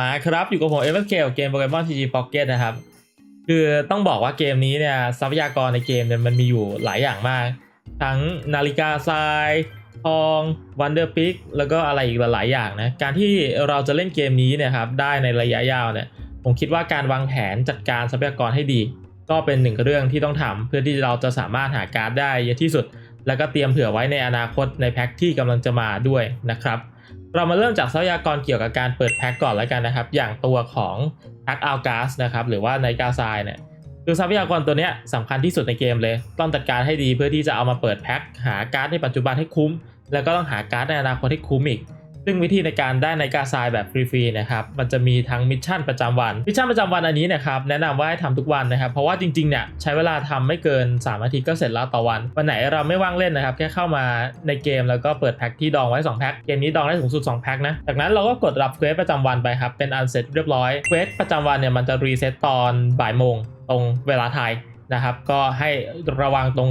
มาครับอยู่กับผมเอเวอร์เกลเกมโปเกมอนทีจีพ็อกเก็ตนะครับ คือต้องบอกว่าเกมนี้เนี่ยทรัพยากรในเกมเนี่ยมันมีอยู่หลายอย่างมาก ทั้งนาฬิกาทรายทองวันเดอร์พิกแล้วก็อะไรอีกหลายอย่างนะ การที่เราจะเล่นเกมนี้เนี่ยครับได้ในระยะยาวเนี่ยผมคิดว่าการวางแผนจัดการทรัพยากรให้ดี ก็เป็นหนึ่งเรื่องที่ต้องทำเพื่อที่เราจะสามารถหาการ์ดได้เยอะที่สุด แล้วก็เตรียมเผื่อไว้ในอนาคตในแพ็คที่กำลังจะมาด้วยนะครับ เรามาเริ่มจากทรัพยากรเกี่ยวกับการเปิดแพ็กก่อนแล้วกันนะครับ อย่างตัวของแพ็กอัลกาสนะครับ หรือว่าไนกาซเนี่ยคือทรัพยากรตัวเนี้ยสำคัญที่สุดในเกมเลย ต้องจัดการให้ดีเพื่อที่จะเอามาเปิดแพ็กหาการ์ดในปัจจุบันให้คุ้ม แล้วก็ต้องหาการ์ดในอนาคตให้คุ้มอีก ซึ่งวิธีในการได้ในกาซายแบบฟรีๆนะครับ มันจะมีทั้งมิชชั่นประจำวัน มิชชั่นประจำวันอันนี้นะครับแนะนำว่าให้ทำทุกวันนะครับ เพราะว่าจริงๆเนี่ยใช้เวลาทำไม่เกิน3นาทีก็เสร็จแล้วต่อวัน วันไหนเราไม่ว่างเล่นนะครับ แค่เข้ามาในเกมแล้วก็เปิดแพ็คที่ดองไว้ 2 แพ็ค เกมนี้ดองได้สูงสุด 2 แพ็คนะ จากนั้นเราก็กดรับเควสประจำวันไปครับ เป็นอันเสร็จเรียบร้อย เควสประจำวันเนี่ยมันจะรีเซ็ตตอนบ่ายโมงตรงเวลาไทยนะครับ ก็ให้ระวังตรง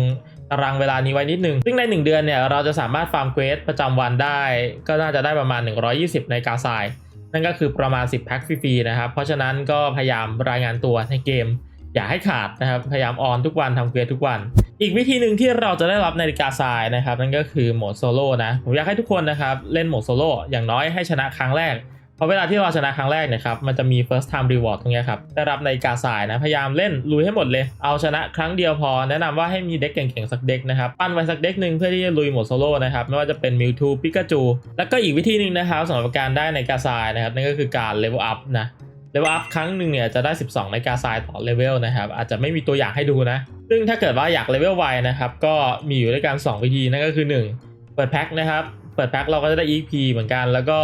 ตารางเวลานี้ไว้นิดนึง ซึ่งใน 1 เดือนเนี่ยเราจะสามารถฟาร์มเควสประจำวันได้ ก็น่าจะได้ประมาณ 120 ในกาซายนั่นก็คือประมาณ 10 แพ็คฟรีๆนะครับ เพราะฉะนั้นก็พยายามรายงานตัวในเกม อย่าให้ขาดนะครับ พยายามออนทุกวันทำเควสทุกวัน อีกวิธีหนึ่งที่เราจะได้รับนาฬิกาทรายนะครับ นั่นก็คือโหมดโซโล่นะ ผมอยากให้ทุกคนนะครับ เล่นโหมดโซโล่อย่างน้อยให้ชนะครั้งแรก พราะเวลาที่เราชนะครั้งแรกเนี่ยครับ มันจะมี first time reward ตรงนี้ครับ ได้รับในกาสายนะ พยายามเล่นลุยให้หมดเลย เอาชนะครั้งเดียวพอ แนะนำว่าให้มีเด็กเก่งๆ สักเด็กนะครับ ปั้นไว้สักเด็กหนึ่งเพื่อที่จะลุยหมดโซโล่นะครับ ไม่ว่าจะเป็นมิวทูปิกาจู แล้วก็อีกวิธีหนึ่งนะครับสำหรับการได้ในกาสายนะครับ นั่นก็คือการเลเวลอัพนะเลเวลอัพครั้งหนึ่งเนี่ยจะได้ 12นกาทรายต่อเลเวลนะครับ อาจจะไม่มีตัวอย่างให้ดูนะ ซึ่งถ้าเกิดว่าอยากเลเวลไวนะครับ ก็มีอยู่ด้วยกัน2วิธี นั่นก็คือ 1 เปิดแพ็คนะครับ เปิดแพ็คเราก็จะได้ EP เหมือนกัน แล้วก็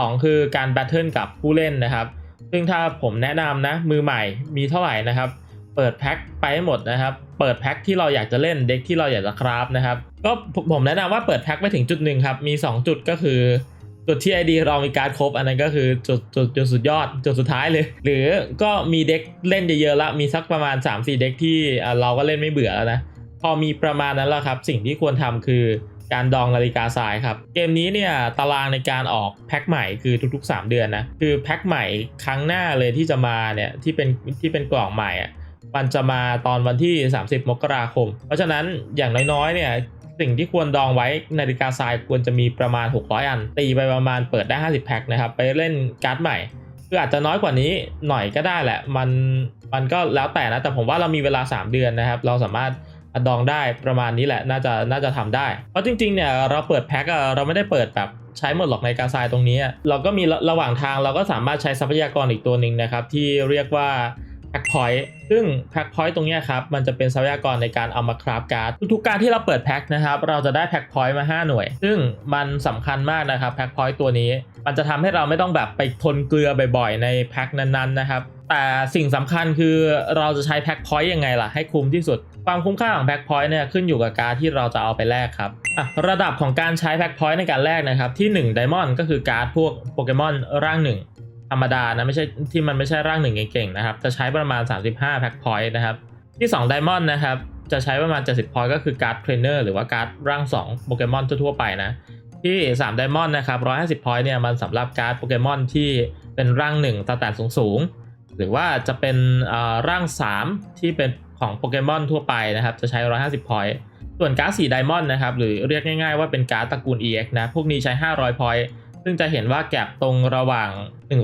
2 คือการแบทเทิลกับผู้เล่นนะครับ ซึ่งถ้าผมแนะนำนะมือใหม่มีเท่าไหร่นะครับ เปิดแพ็คไปให้หมดนะครับ เปิดแพ็คที่เราอยากจะเล่นเด็กที่เราอยากจะคราฟนะครับ ก็ผมแนะนำว่าเปิดแพ็คไปถึงจุดหนึ่งครับ มี 2 จุดก็คือจุดที่ ID เรามีการครบ อันนั้นก็คือจุดจุดจุดสุดยอด จุดสุดท้ายเลย หรือก็มีเด็กเล่นเยอะๆละมีสักประมาณ 3-4 เด็กที่อะเราก็เล่นไม่เบื่อแล้วนะ พอมีประมาณนั้นแล้วครับ สิ่งที่ควรทำคือ การดองนาฬิกาทรายครับ เกมนี้เนี่ยตารางในการออกแพ็คใหม่คือทุกๆ 3 เดือนนะคือแพ็คใหม่ครั้งหน้าเลยที่จะมาเนี่ยที่เป็นที่เป็นกล่องใหม่อะมันจะมาตอนวันที่ 30 มกราคม เพราะฉะนั้นอย่างน้อยๆเนี่ยสิ่งที่ควรดองไว้นาฬิกาทรายควรจะมีประมาณ 600 อัน ตีไปประมาณเปิดได้ 50 แพ็คนะครับ ไปเล่นการ์ดใหม่คืออาจจะน้อยกว่านี้หน่อยก็ได้แหละ มันมันก็แล้วแต่นะ แต่ผมว่าเรามีเวลา 3 เดือนนะครับ เราสามารถ อดองได้ประมาณนี้แหละน่าจะน่าจะทำได้ เพราะจริงๆเนี่ยเราเปิดแพ็คเราไม่ได้เปิดแบบใช้หมดหรอกในการทรายตรงนี้ เราก็มีระระหว่างทางเราก็สามารถใช้ทรัพยากรอีกตัวหนึ่งนะครับ ที่เรียกว่าแพ็คพอยต์ซึ่งแพ็คพอยต์ตรงนี้ครับมันจะเป็นทรัพยากรในการเอามาคราฟการ์ดทุกๆการที่เราเปิดแพ็คนะครับเราจะได้แพ็คพอยต์มา 5 หน่วย ซึ่งมันสำคัญมากนะครับแพ็คพอยต์ตัวนี้ มันจะทำให้เราไม่ต้องแบบไปทนเกลือบ่อยๆ ในแพ็คนั้นๆนะครับ แต่สิ่งสำคัญคือเราจะใช้แพ็คพอยต์ยังไงล่ะให้คุ้มที่สุด ความคุ้มค่าของแพ็คพอยต์เนี่ยขึ้นอยู่กับการที่เราจะเอาไปแลกครับอะระดับของการใช้แพ็คพอยต์ในการแลกนะครับที่1 Diamond ก็คือการ์ดพวกโปเกมอนร่างหนึ่งธรรมดานะไม่ใช่ที่มันไม่ใช่ร่างหนึ่งเก่งๆนะครับจะใช้ประมาณ 35แพ็คพอยต์นะครับที่2 Diamond นะครับจะใช้ประมาณ 70พอยต์ก็คือการ์ดเทรนเนอร์หรือว่าการ์ดร่าง2โปเกมอนทั่วๆไปนะที่3 Diamond นะครับ150พอยต์เนี่ยมันสำหรับการ์ดโปเกมอนที่เป็นร่าง1สแตทสูงๆ หรือว่าจะเป็นเอ่อร่าง 3 ที่เป็นของโปเกมอนทั่วไปนะครับ จะใช้ 150พอยต์ส่วนการ์ด4 Diamond นะครับหรือเรียกง่ายๆว่าเป็นการ์ดตระกูล EX นะ พวกนี้ใช้ 500พอยต์ซึ่งจะเห็นว่าแก็บตรงระหว่าง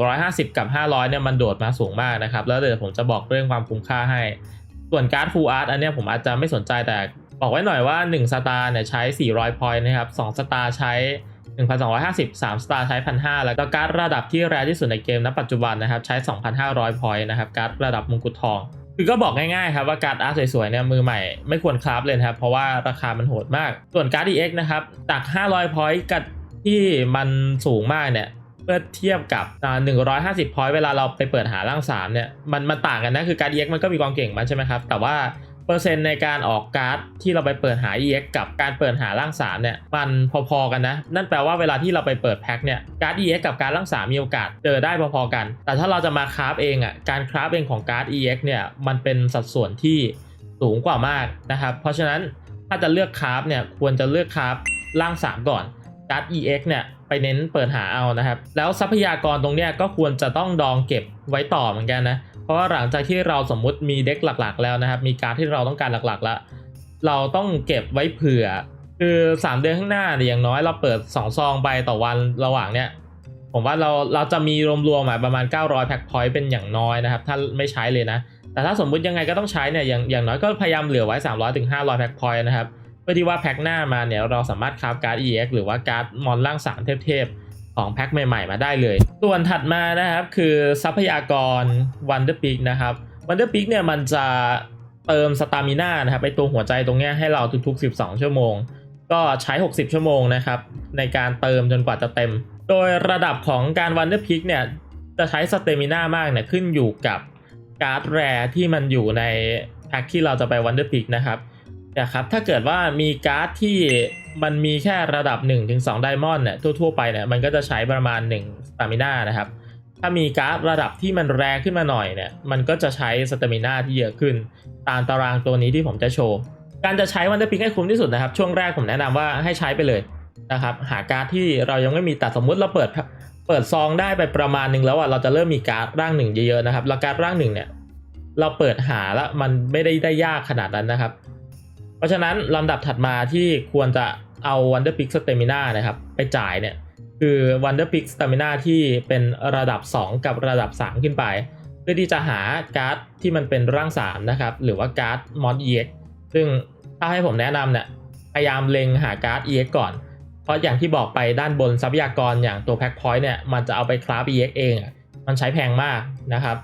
150 กับ 500 เนี่ยมันโดดมาสูงมากนะครับ แล้วเดี๋ยวผมจะบอกเรื่องความคุ้มค่าให้ ส่วนการ์ด Full Art อันนี้ผมอาจจะไม่สนใจแต่บอกไว้หน่อยว่า 1 สตาร์เนี่ยใช้ 400พอยต์นะครับ 2 สตาร์ใช้ 1,250 3สตาร์ใช้ 1,500 แล้วก็การ์ดระดับที่แรที่สุดในเกมณปัจจุบันนะครับใช้ 2,500 พอยต์นะครับการ์ดระดับมงกุฎทองคือก็บอกง่ายๆครับว่าการ์ดอาร์ตสวยๆเนี่ยมือใหม่ไม่ควรคราฟเลยครับ เพราะว่าราคามันโหดมาก ส่วนการ์ด EX นะครับจาก 500 พอยต์กับที่มันสูงมากเนี่ยเมื่อเทียบกับ 150 พอยต์เวลาเราไปเปิดหาร่าง 3 เนี่ยมันมันต่างกันนะ คือการ์ด EX มันก็มีความเก่งมันใช่ไหมครับ แต่ว่า เปอร์เซ็นต์ในการออกการ์ดที่เราไปเปิดหา EX กับการเปิดหาร่าง3เนี่ยมันพอๆกันนะ นั่นแปลว่าเวลาที่เราไปเปิดแพ็คเนี่ยการ์ด EX กับการร่าง3มีโอกาสเจอได้พอๆกัน แต่ถ้าเราจะมาคราฟเองอะการคราฟเองของการ์ด EX เนี่ยมันเป็นสัดส่วนที่สูงกว่ามากนะครับ เพราะฉะนั้นถ้าจะเลือกคราฟเนี่ยควรจะเลือกคราฟร่าง3ก่อนการ์ด EX เนี่ยไปเน้นเปิดหาเอานะครับ แล้วทรัพยากรตรงเนี้ยก็ควรจะต้องดองเก็บไว้ต่อเหมือนกันนะเราะว่าหลังจากที่เราสมมุติมีเด็กหลักๆ แล้วนะครับ มีการดที่เราต้องการหลักๆ แล้ว เราต้องเก็บไว้เผื่อ คือ 3 เดือนข้างหน้าเนี่ยอย่างน้อยเราเปิด 2 ซองไปต่อวันระหว่างเนี้ยผมว่าเราเราจะมีรวมๆมาประมาณ 900แพ็คพอยต์เป็นอย่างน้อยนะครับ ถ้าไม่ใช้เลยนะ แต่ถ้าสมมุติยังไงก็ต้องใช้เนี่ยอย่างอย่างน้อยก็พยายามเหลือไว้ 300ถึง500แพ็คพอยต์นะครับเพื่อที่ว่าแพ็คหน้ามาเนี่ยเราสามารถคราฟการ์ด EX หรือว่าการ์ดมอนล่างสารเทพๆ ของแพ็คใหม่ๆ มาได้เลย ส่วนถัดมานะครับคือทรัพยากร Wonder p e a k นะครับ Wonder p e a k เนี่ยมันจะเติมสตามิน่านะครับไปตัวหัวใจตรงเนี้ยให้เราทุกๆ 12 ชั่วโมง ก็ใช้ 60 ชั่วโมงนะครับในการเติมจนกว่าจะเต็ม โดยระดับของการ Wonder p e a k เนี่ยจะใช้สเตมิน่ามากเนี่ยขึ้นอยู่กับการ์ดแรที่มันอยู่ในแพ็คที่เราจะไป Wonder p e a k นะครับ นะครับถ้าเกิดว่ามีการ์ดที่มันมีแค่ระดับ 1-2ไดมอนด์เนี่ยทั่วๆไปเนี่ยมันก็จะใช้ประมาณ1สตามิน่านะครับถ้ามีการ์ดระดับที่มันแรงขึ้นมาหน่อยเนี่ยมันก็จะใช้สเตมิน่าที่เยอะขึ้น ตามตารางตัวนี้ที่ผมจะโชว์ การจะใช้วันเดอร์พิกให้คุ้มที่สุดนะครับ ช่วงแรกผมแนะนำว่าให้ใช้ไปเลยนะครับหาการ์ดที่เรายังไม่มีแต่สมมุติเราเปิดเปิดซองได้ไปประมาณหนึ่งแล้วอะเราจะเริ่มมีการ์ดร่างหนึ่งเยอะๆนะครับแล้วการ์ดร่างหนึ่งเนี่ยเราเปิดหาแล้วมันไม่ได้ได้ยากขนาดนั้นนะครับ เพราะฉะนั้นลำดับถัดมาที่ควรจะเอา Wonder Pick Stamina นะครับ ไปจ่ายเนี่ย คือ Wonder Pick Stamina ที่เป็นระดับ 2 กับระดับ 3 ขึ้นไป เพื่อที่จะหาการ์ดที่มันเป็นร่าง 3 นะครับ หรือว่าการ์ด Mod EX ซึ่งถ้าให้ผมแนะนำเนี่ย พยายามเล็งหาการ์ด EX ก่อน เพราะอย่างที่บอกไปด้านบนทรัพยากรอย่างตัว Pack Point เนี่ย มันจะเอาไปคราฟ EX เองอะมันใช้แพงมากนะครับ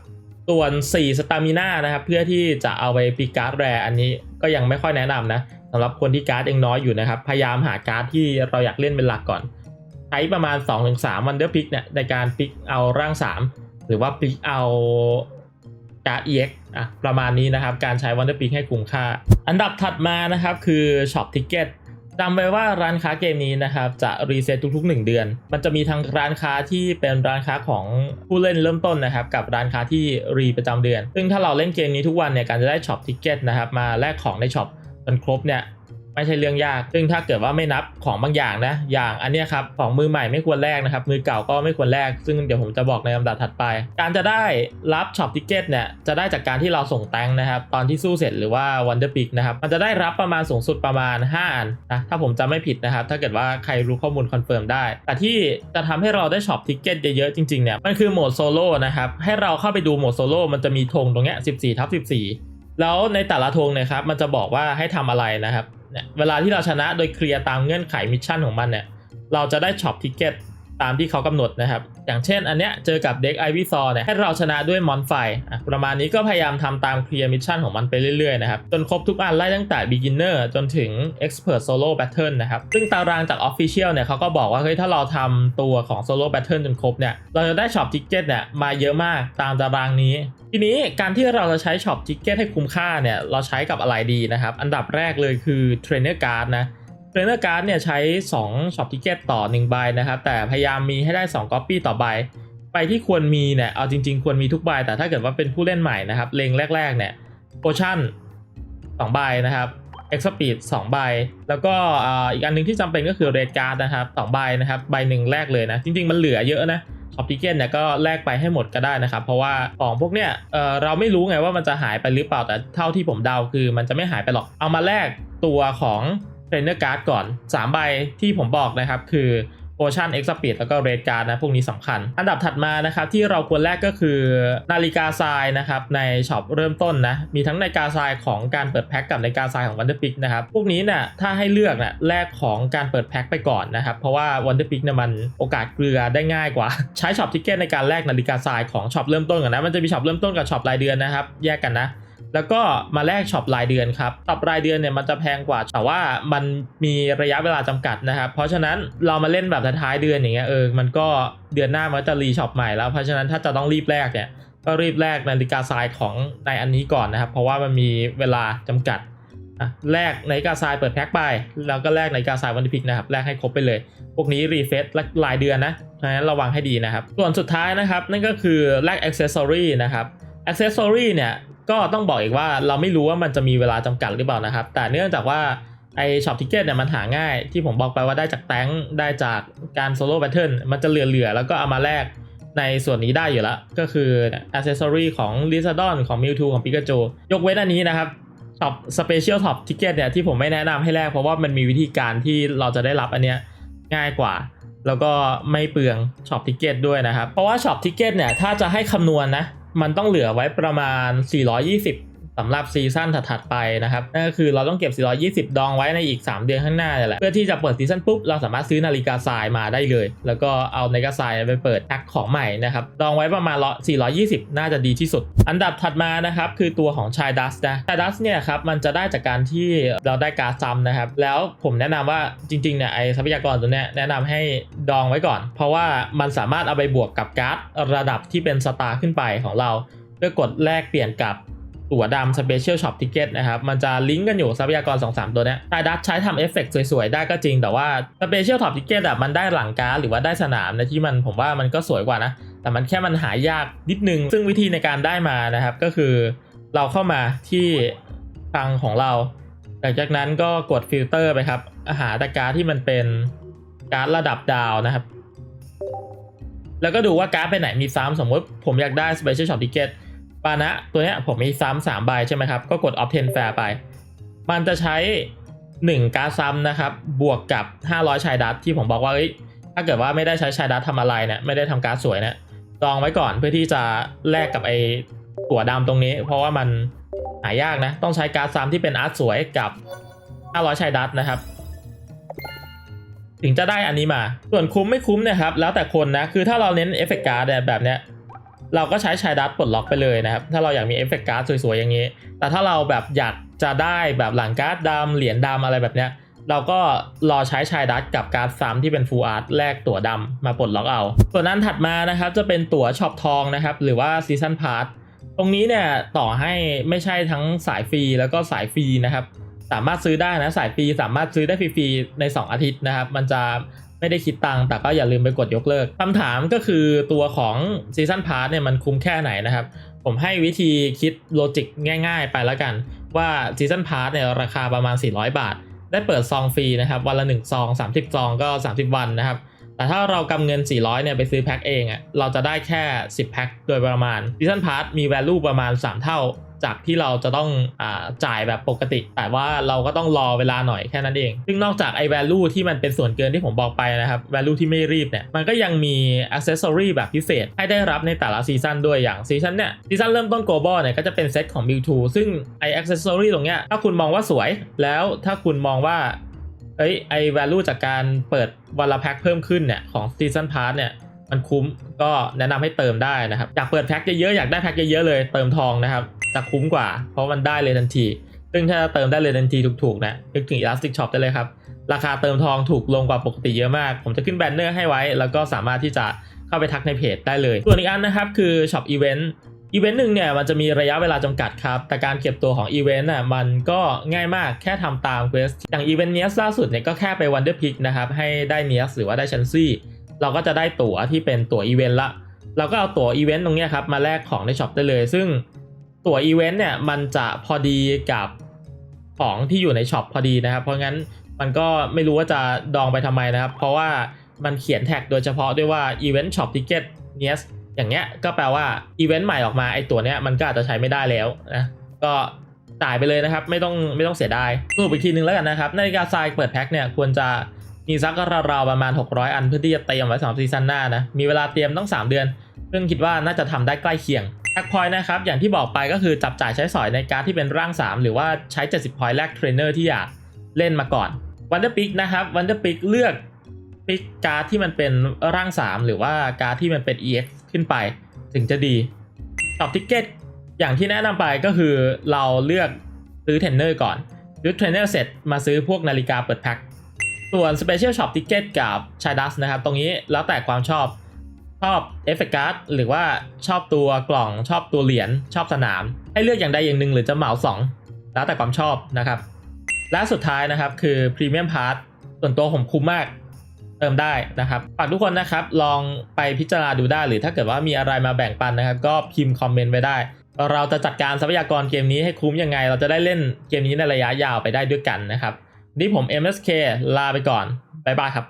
ส่วน 4 สตามิน่านะครับ เพื่อที่จะเอาไปปีการ์ดแรอันนี้ก็ยังไม่ค่อยแนะนำนะสำหรับคนที่การ์ดยังน้อยอยู่นะครับ พยายามหาการ์ดที่เราอยากเล่นเป็นหลักก่อน ใช้ประมาณ 2-3วันเดอร์พิกเนี่ยในการปิกเอาร่าง 3 หรือว่าปิกเอาการ์ด EX อะประมาณนี้นะครับ การใช้วันเดอร์พิกให้คุ้มค่า อันดับถัดมานะครับคือช็อปทิกเก็ต จำไว้ว่าร้านค้าเกมนี้นะครับจะรีเซ็ตทุกๆ 1 เดือน มันจะมีทั้งร้านค้าที่เป็นร้านค้าของผู้เล่นเริ่มต้นนะครับกับร้านค้าที่รีประจำเดือน ซึ่งถ้าเราเล่นเกมนี้ทุกวันเนี่ยการจะได้ช็อปทิกเก็ตนะครับมาแลกของในช็อปจนครบเนี่ย ไม่ใช่เรื่องยาก ซึ่งถ้าเกิดว่าไม่นับของบางอย่างนะ อย่างอันนี้ครับของมือใหม่ไม่ควรแลกนะครับ มือเก่าก็ไม่ควรแลก ซึ่งเดี๋ยวผมจะบอกในลำดับถัดไป การจะได้รับช็อปติเกตเนี่ย จะได้จากการที่เราส่งแตงนะครับ ตอนที่สู้เสร็จหรือว่าวันเดอร์พิกนะครับ มันจะได้รับประมาณสูงสุดประมาณ 5 อันนะ ถ้าผมจำไม่ผิดนะครับ ถ้าเกิดว่าใครรู้ข้อมูลคอนเฟิร์มได้ แต่ที่จะทำให้เราได้ช็อปติเกตเยอะๆจริงๆเนี่ย มันคือโหมดโซโล่นะครับ ให้เราเข้าไปดูโหมดโซโล่ มันจะมีธงตรงเนี้ย14ทับ14 แล้วในแต่ละธงเนี่ยครับ มันจะบอกว่าให้ทำอะไรนะครับ เนี่ยเวลาที่เราชนะโดยเคลียร์ตามเงื่อนไขมิชชั่นของมันเนี่ย เราจะได้ช็อปทิกเก็ต ตามที่เขากำหนดนะครับ อย่างเช่นอันเนี้ยเจอกับเด็กไอวิซอร์เนี่ยให้เราชนะด้วยมอนไฟอะประมาณนี้ก็พยายามทำตามเคลียร์มิชชั่นของมันไปเรื่อยๆนะครับ จนครบทุกอันไล่ตั้งแต่ beginner จนถึง expert solo battle นะครับ ซึ่งตารางจาก official เนี่ยเขาก็บอกว่าเฮ้ยถ้าเราทำตัวของ solo battle จนครบเนี่ยเราจะได้ช็อปทิกเก็ตเนี่ยมาเยอะมากตามตารางนี้ทีนี้การที่เราจะใช้ช็อปทิกเก็ตให้คุ้มค่าเนี่ยเราใช้กับอะไรดีนะครับ อันดับแรกเลยคือเทรนเนอร์การ์ดนะ เทรนเนอร์การ์ดเนี่ยใช้2ช็อปทิเกตต่อ1ใบนะครับ แต่พยายามมีให้ได้2ก๊อปปี้ต่อใบใบที่ควรมีเนี่ยเอาจริง ๆ ควรมีทุกใบแต่ถ้าเกิดว่าเป็นผู้เล่นใหม่นะครับเลงแรก ๆ เนี่ยโพชั่น2ใบนะครับเอ็กซ์ปีด2ใบ แล้วก็อีกอันหนึงที่จำเป็นก็คือเรดการ์ดนะครับ2ใบนะครับใบหนึ่งแรกเลยนะ จริง ๆ มันเหลือเยอะนะช็อปทิเกตเนี่ยก็แลกไปให้หมดก็ได้นะครับ เพราะว่าของพวกเนี้ยเเราไม่รู้ไงว่ามันจะหายไปหรือเปล่าแต่เท่าที่ผมเดาคือมันจะไม่หายไปหรอกเอามาแลกตัวของ รนเนอร์การ์ดก่อน 3 ใบที่ผมบอกนะครับ คือโ o ชั่นเอ็กซ์ปีดแล้วก็เรดการ์ดนะพวกนี้สำคัญ อันดับถัดมานะครับที่เราควรแลกก็คือนาฬิกาทรายนะครับในช็อปเริ่มต้นนะมีทั้งนาฬิกาทรายของการเปิดแพ็คกับนาฬิกาทรายของวันเดอร์พิกนะครับพวกนี้เนี่ยถ้าให้เลือกเนี่ยแลกของการเปิดแพ็คไปก่อนนะครับเพราะว่าวันเดอร์พิกเนี่ยมันโอกาสเกลือได้ง่ายกว่า ใช้ช็อปทิเก็ตในการแลกนาฬิกาทรายของช็อปเริ่มต้นก่อนนะมันจะมีช็อปเริ่มต้นกับช็อปรายเดือนนะครับแยกกันนะ แล้วก็มาแลกช็อปรายเดือนครับช็อปรายเดือนเนี่ยมันจะแพงกว่า แต่ว่ามันมีระยะเวลาจำกัดนะครับ เพราะฉะนั้นเรามาเล่นแบบท้ายเดือนอย่างเงี้ยเออ มันก็เดือนหน้ามันจะรีช็อปใหม่แล้ว เพราะฉะนั้นถ้าจะต้องรีบแลกเนี่ย ก็รีบแลกนาฬิกาทรายของในอันนี้ก่อนนะครับ เพราะว่ามันมีเวลาจำกัดอะแลกนาฬิกาทรายเปิดแพ็คไป แล้วก็แลกนาฬิกาทรายวันพิกนะครับ แลกให้ครบไปเลย พวกนี้รีเฟซรายเดือนนะ เพราะฉะนั้นระวังให้ดีนะครับ ส่วนสุดท้ายนะครับ นั่นก็คือแลก accessory นะครับ accessory เนี่ยก็ต้องบอกอีกว่าเราไม่รู้ว่ามันจะมีเวลาจำกัดหรือเปล่านะครับ แต่เนื่องจากว่าไอช็อปทิเก็ตเนี่ยมันหาง่ายที่ผมบอกไปว่าได้จากแตงได้จากการโซโล่แบทเทิลมันจะเหลือๆ แล้วก็เอามาแลกในส่วนนี้ได้อยู่แล้ว ก็คืออ c c e s s o r y ของ l i z a d o n ของ Mewtwo ของ Pikachu ยกเว้นอันนี้นะครับช็อปสเปเชียลท็อปทิเก็ตเนี่ยที่ผมไม่แนะนำให้แลกเพราะว่ามันมีวิธีการที่เราจะได้รับอันเนี้ยง่ายกว่า แล้วก็ไม่เปลืองช็อปทิเก็ตด้วยนะครับ เพราะว่าช็อปทิเก็ตเนี่ยถ้าจะให้คำนวณนะ มันต้องเหลือไว้ประมาณ 420 สำหรับซีซั่นถัดๆไปนะครับนั่นก็คือเราต้องเก็บ 420 ดองไว้ในอีก 3 เดือนข้างหน้าเนี่ยแหละเพื่อที่จะเปิดซีซั่นปุ๊บเราสามารถซื้อนาฬิกาทรายมาได้เลย แล้วก็เอานาฬิกาทรายไปเปิดแพ็คของใหม่นะครับดองไว้ประมาณ420 น่าจะดีที่สุด อันดับถัดมานะครับคือตัวของชายดัสนะชายดัสเนี่ยครับมันจะได้จากการที่เราได้การ์ดซ้ำนะครับแล้วผมแนะนำว่าจริงๆเนี่ยไอทรัพยากรตัวเนี้ยแนะนำให้ดองไว้ก่อน เพราะว่ามันสามารถเอาไปบวกกับการ์ดระดับที่เป็นสตาร์ขึ้นไปของเราเพื่อกดแลกเปลี่ยนกับ ตั๋วดำ Special Shop Ticket นะครับ มันจะลิงก์กันอยู่ทรัพยากร 2-3 ตัวเนี้ยไทดัสใช้ทำเอฟเฟกต์สวยๆ ได้ก็จริง แต่ว่า Special Shop Ticket อะมันได้หลังการหรือว่าได้สนามนะที่มันผมว่ามันก็สวยกว่านะ แต่มันแค่มันหายากนิดนึง ซึ่งวิธีในการได้มานะครับ ก็คือเราเข้ามาที่คลังของเรา หลังจากนั้นก็กดฟิลเตอร์ไปครับหาแต่การดที่มันเป็นการดระดับดาวนะครับ แล้วก็ดูว่าการ์ดไปไหนมีซ้ำสมมติผมอยากได้ Special Shop Ticket ปานะตัวเนี้ยผมมีซ้ำสามใบใช่ไหมครับ ก็กด Obtain Fair ไป มันจะใช้ 1 การซ้ำนะครับ บวกกับ 500ชายดัตที่ผมบอกว่าเอ้ยถ้าเกิดว่าไม่ได้ใช้ชายดัตทำอะไรเนี่ยไม่ได้ทำการ์ดสวยเนี่ยจองไว้ก่อนเพื่อที่จะแลกกับไอตั๋วดำตรงนี้ เพราะว่ามันหายากนะ ต้องใช้การซ้ำที่เป็นอาร์ตสวยกับ 500ชายดัตนะครับถึงจะได้อันนี้มา ส่วนคุ้มไม่คุ้มนะครับ แล้วแต่คนนะ คือถ้าเราเน้นเอฟเฟกต์การ์ดแบบเนี้ย เราก็ใช้ชายดัตปลดล็อกไปเลยนะครับ ถ้าเราอยากมีเอฟเฟกต์การ์ดสวยๆอย่างนี้ แต่ถ้าเราแบบอยากจะได้แบบหลังการ์ดดำเหรียญดำอะไรแบบเนี้ยเราก็รอใช้ชายดัตกับการ์ดซ้ำที่เป็นฟูลอาร์ตแลกตั๋วดำมาปลดล็อกเอา ส่วนนั้นถัดมานะครับจะเป็นตั๋วช็อปทองนะครับหรือว่าซีซันพาร์ตรงนี้เนี่ยต่อให้ไม่ใช่ทั้งสายฟรีแล้วก็สายฟรีนะครับ สามารถซื้อได้นะสายฟรีสามารถซื้อได้ฟรีๆใน 2 อาทิตย์นะครับ มันจะ ไม่ได้คิดตังค์แต่ก็อย่าลืมไปกดยกเลิกคำถามก็คือตัวของซีซันพาร์เนี่ยมันคุ้มแค่ไหนนะครับผมให้วิธีคิดโลจิกง่าย ๆ ไปแล้วกัน ว่าซีซันพาร์เนี่ยราคาประมาณ 400 บาท ได้เปิดซองฟรีนะครับวันละ 1 ซอง 30 ซองก็ 30 วันนะครับแต่ถ้าเรากำเงิน 400 เนี่ยไปซื้อแพ็คเองอะ่ะ เราจะได้แค่ 10 แพ็คโดยประมาณ Season Pass มี value ประมาณ 3 เท่า จากที่เราจะต้องอาจ่ายแบบปกติ แต่ว่าเราก็ต้องรอเวลาหน่อยแค่นั้นเอง ซึ่งนอกจากไอ้ value ที่มันเป็นส่วนเกินที่ผมบอกไปนะครับ value ที่ไม่รีบเนี่ยมันก็ยังมี accessory แบบพิเศษ ให้ได้รับในแต่ละซีซันด้วยอย่างซีซันเนี่ยซีซันเริ่มต้น global เนี่ยก็จะเป็นเซตของ Mewtwo ซึ่งไอ้ accessory ตรงเนี้ยถ้าคุณมองว่าสวย แล้วถ้าคุณมองว่าเอ้ยไอ value จากการเปิดวันละแพ็คเพิ่มขึ้นเนี่ยของ Season Pass เนี่ย มันคุ้มก็แนะนำให้เติมได้นะครับ อยากเปิดแพ็คเยอะๆอยากได้แพ็คเยอะๆเลยเติมทองนะครับ จะคุ้มกว่า เพราะมันได้เลยทันที ซึ่งถ้าเติมได้เลยทันทีถูกๆนะนึกถึง Elastic Shop ได้เลยครับ ราคาเติมทองถูกลงกว่าปกติเยอะมาก ผมจะขึ้นแบนเนอร์ให้ไว้ แล้วก็สามารถที่จะเข้าไปทักในเพจได้เลย ส่วนอีกอันนะครับคือ Shop Event อีเวนต์หนึ่งเนี่ยมันจะมีระยะเวลาจำกัดครับ แต่การเก็บตัวของอีเวนต์น่ะมันก็ง่ายมากแค่ทำตามเควสอย่างอีเวนต์เนียสล่าสุดเนี่ยก็แค่ไปวันเดอร์พิกนะครับให้ได้เนียหรือว่าได้ชันซี่ เราก็จะได้ตั๋วที่เป็นตั๋วอีเวนต์ละ เราก็เอาตั๋วอีเวนต์ตรงนี้ครับมาแลกของในช็อปได้เลย ซึ่งตั๋วอีเวนต์เนี่ยมันจะพอดีกับของที่อยู่ในช็อปพอดีนะครับ เพราะงั้นมันก็ไม่รู้ว่าจะดองไปทำไมนะครับ เพราะว่ามันเขียนแท็กโดยเฉพาะด้วยว่า Event Shop Ticket n e s อย่างเงี้ยก็แปลว่าอีเวนต์ใหม่ออกมาไอตัวเนี้ยมันก็อาจจะใช้ไม่ได้แล้วนะก็จ่ายไปเลยนะครับ ไม่ต้องไม่ต้องเสียดายสรุปอีกทีนึงแล้วกันนะครับนาฬิกาทรายเปิดแพ็คเนี่ยควรจะ มีสักราวๆประมาณ 600 อันเพื่อที่จะเตรียมไว้สำหรับซีซั่นหน้านะ มีเวลาเตรียมต้อง 3 เดือน ซึ่งคิดว่าน่าจะทำได้ใกล้เคียงแพ็คพอยต์นะครับ อย่างที่บอกไปก็คือจับจ่ายใช้สอยในการที่เป็นร่าง 3 หรือว่าใช้ 70พอยต์แลกเทรนเนอร์ที่อยากเล่นมาก่อนวันเดอร์ปิกนะครับวันเดอร์ปิกเลือกปิกการ์ดที่มันเป็นร่าง 3 หรือว่าการ์ดที่มันเป็น EX ขึ้นไป ถึงจะดีช็อปทิกเก็ตอย่างที่แนะนำไปก็คือเราเลือกซื้อเทรนเนอร์ก่อนซื้อเทรนเนอร์เสร็จมาซื้อพวกนาฬิกาเปิดแพ็ค ส่วน Special Shop Ticket กับชายดัสนะครับ ตรงนี้แล้วแต่ความชอบชอบเอฟเฟกต์การ์ดหรือว่าชอบตัวกล่องชอบตัวเหรียญชอบสนาม ให้เลือกอย่างใดอย่างหนึ่งหรือจะเหมา 2 แล้วแต่ความชอบนะครับ และสุดท้ายนะครับคือ Premium Pass ส่วนตัวผมคุ้มมากเติมได้นะครับฝากทุกคนนะครับลองไปพิจารณาดูได้ หรือถ้าเกิดว่ามีอะไรมาแบ่งปันนะครับ ก็พิมพ์คอมเมนต์ไว้ได้ เราจะจัดการทรัพยากรเกมนี้ให้คุ้มยังไง เราจะได้เล่นเกมนี้ในระยะยาวไปได้ด้วยกันนะครับ นี่ผม MSK ลาไปก่อน บ๊ายบายครับ